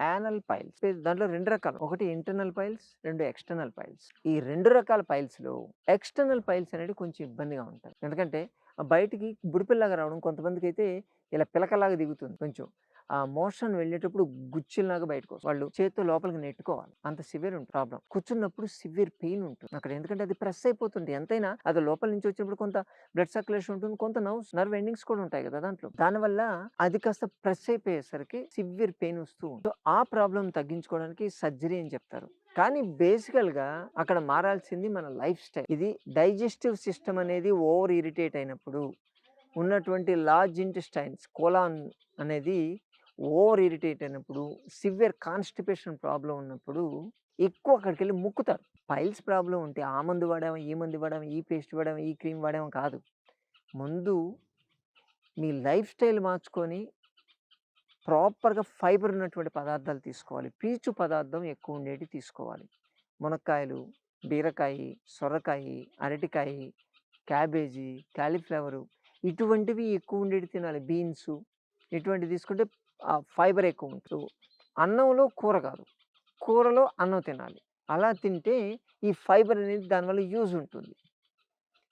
Anal piles దాంట్లో రెండు రకాలు. ఒకటి ఇంటర్నల్ పైల్స్ రెండు ఎక్స్టర్నల్ పైల్స్ ఈ రెండు రకాల పైల్స్లో ఎక్స్టర్నల్ పైల్స్ అనేది కొంచెం ఇబ్బందిగా ఉంటుంది ఎందుకంటే బయటికి బుడిపిల్లగా రావడం కొంతమందికి అయితే ఇలా పిలకలాగా దిగుతుంది కొంచెం. ఆ మోషన్ వెళ్ళేటప్పుడు గుచ్చిలాగా బయటకు వాళ్ళు చేత్తో లోపలికి నెట్టుకోవాలి. అంత సివియర్ ఉంటుంది ప్రాబ్లం కూర్చున్నప్పుడు సివియర్ పెయిన్ ఉంటుంది అక్కడ. ఎందుకంటే అది ప్రెస్ అయిపోతుంది. ఎంతైనా అది లోపల నుంచి వచ్చినప్పుడు కొంత బ్లడ్ సర్క్యులేషన్ ఉంటుంది కొంత నర్వ్స్ నర్వ్ ఎండింగ్స్ కూడా ఉంటాయి కదా దాంట్లో. దానివల్ల అది కాస్త ప్రెస్ అయిపోయేసరికి సివియర్ పెయిన్ వస్తూ ఉంటుంది. ఆ ప్రాబ్లం తగ్గించుకోవడానికి సర్జరీ అని చెప్తారు. కానీ బేసికల్గా అక్కడ మారాల్సింది మన లైఫ్ స్టైల్. ఇది డైజెస్టివ్ సిస్టమ్ అనేది ఓవర్ ఇరిటేట్ అయినప్పుడు ఉన్నటువంటి లార్జ్ ఇంటెస్టైన్స్ కోలాన్ అనేది ఓవర్ ఇరిటేట్ అయినప్పుడు సివియర్ కాన్స్టిపేషన్ ప్రాబ్లం ఉన్నప్పుడు ఎక్కువ అక్కడికి వెళ్ళి ముక్కుతారు. పైల్స్ ప్రాబ్లం ఉంటే ఆ మందు వాడాము ఈ మందు వాడాము ఈ పేస్ట్ వాడాము ఈ క్రీమ్ వాడాము కాదు. ముందు మీ లైఫ్ స్టైల్ మార్చుకొని ప్రాపర్గా ఫైబర్ ఉన్నటువంటి పదార్థాలు తీసుకోవాలి. పీచు పదార్థం ఎక్కువ ఉండేవి తీసుకోవాలి. మునక్కాయలు బీరకాయ సొరకాయ అరటికాయ క్యాబేజీ క్యాలీఫ్లవరు ఇటువంటివి ఎక్కువ ఉండేవి తినాలి. బీన్స్ ఇటువంటివి తీసుకుంటే ఫైబర్ ఎక్కువ ఉంటుంది అన్నంలో కూర కాదు. కూరలో అన్నం తినాలి. అలా తింటే ఈ ఫైబర్ అనేది దానివల్ల యూజ్ ఉంటుంది.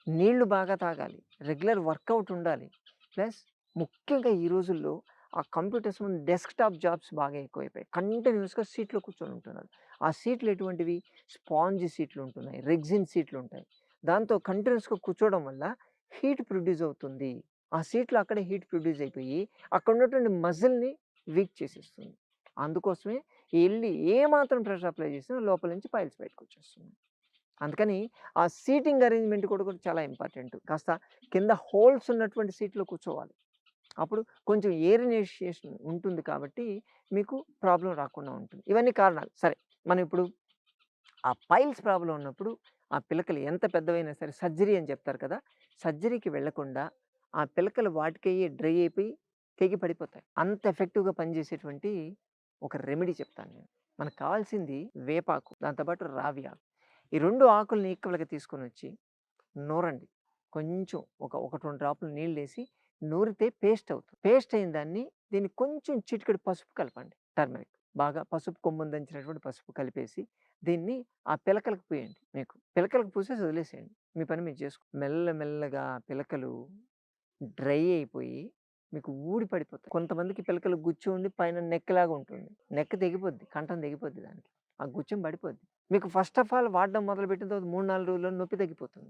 నీళ్ళు బాగా తాగాలి. రెగ్యులర్ వర్కౌట్ ఉండాలి. ప్లస్ ముఖ్యంగా ఈ రోజుల్లో ఆ కంప్యూటర్స్ ముందు డెస్క్టాప్ జాబ్స్ బాగా ఎక్కువైపోయాయి. కంటిన్యూస్గా సీట్లో కూర్చొని ఉంటున్నారు. ఆ సీట్లు ఎటువంటివి? స్పాంజ్ సీట్లు ఉంటున్నాయి రెగ్జిన్ సీట్లు ఉంటాయి. దాంతో కంటిన్యూస్గా కూర్చోవడం వల్ల హీట్ ప్రొడ్యూస్ అవుతుంది. ఆ సీట్లు అక్కడే హీట్ ప్రొడ్యూస్ అయిపోయి అక్కడ ఉన్నటువంటి మజిల్ని వీక్ చేసేస్తుంది. అందుకోసమే వెళ్ళి ఏ మాత్రం ప్రెషర్ అప్లై చేసినా లోపల నుంచి పైల్స్ బయటకు వచ్చేస్తుంది అందుకని ఆ సీటింగ్ అరేంజ్మెంట్ కూడా కూడా చాలా ఇంపార్టెంట్. కాస్త కింద హోల్స్ ఉన్నటువంటి సీట్లో కూర్చోవాలి. అప్పుడు కొంచెం ఏరినేషియేషన్ ఉంటుంది కాబట్టి మీకు ప్రాబ్లం రాకుండా ఉంటుంది. ఇవన్నీ కారణాలు. సరే మనం ఇప్పుడు ఆ పైల్స్ ప్రాబ్లం ఉన్నప్పుడు ఆ పిలకలు ఎంత పెద్దవైనా సరే సర్జరీ అని చెప్తారు కదా! సర్జరీకి వెళ్ళకుండా ఆ పిలకలు వాటికయ్యే డ్రై అయిపోయి తెగి పడిపోతాయి. అంత ఎఫెక్టివ్గా పనిచేసేటువంటి ఒక రెమెడీ చెప్తాను నేను. మనకు కావాల్సింది వేపాకు దాంతోపాటు రావి ఆకు. ఈ రెండు ఆకుల్ని ఈక్వల్గా తీసుకొని వచ్చి నూరండి. కొంచెం ఒక ఒకటి రెండు డ్రాపులు నీళ్ళు వేసి నూరితే పేస్ట్ అవుతుంది. పేస్ట్ అయిన దాన్ని దీన్ని కొంచెం చిటికెడు పసుపు కలపండి. టర్మరిక్ బాగా పసుపు కొమ్ము దంచినటువంటి పసుపు కలిపేసి దీన్ని ఆ పిలకలకు పూయండి మీకు. పిలకలకు పూసేసి వదిలేసేయండి. మీ పని మీరు చేసుకో మెల్లమెల్లగా పిలకలు డ్రై అయిపోయి మీకు ఊడి పడిపోతాయి. కొంతమందికి పిలకలు గుచ్చి ఉండి పైన నెక్కలాగా ఉంటుంది. నెక్క తెగిపోద్ది కంఠం తెగిపోద్ది దానికి ఆ గుచ్చం పడిపోద్ది. మీకు ఫస్ట్ ఆఫ్ ఆల్ వాడడం మొదలు పెట్టిన తర్వాత మూడు నాలుగు రోజుల్లో నొప్పి తగ్గిపోతుంది.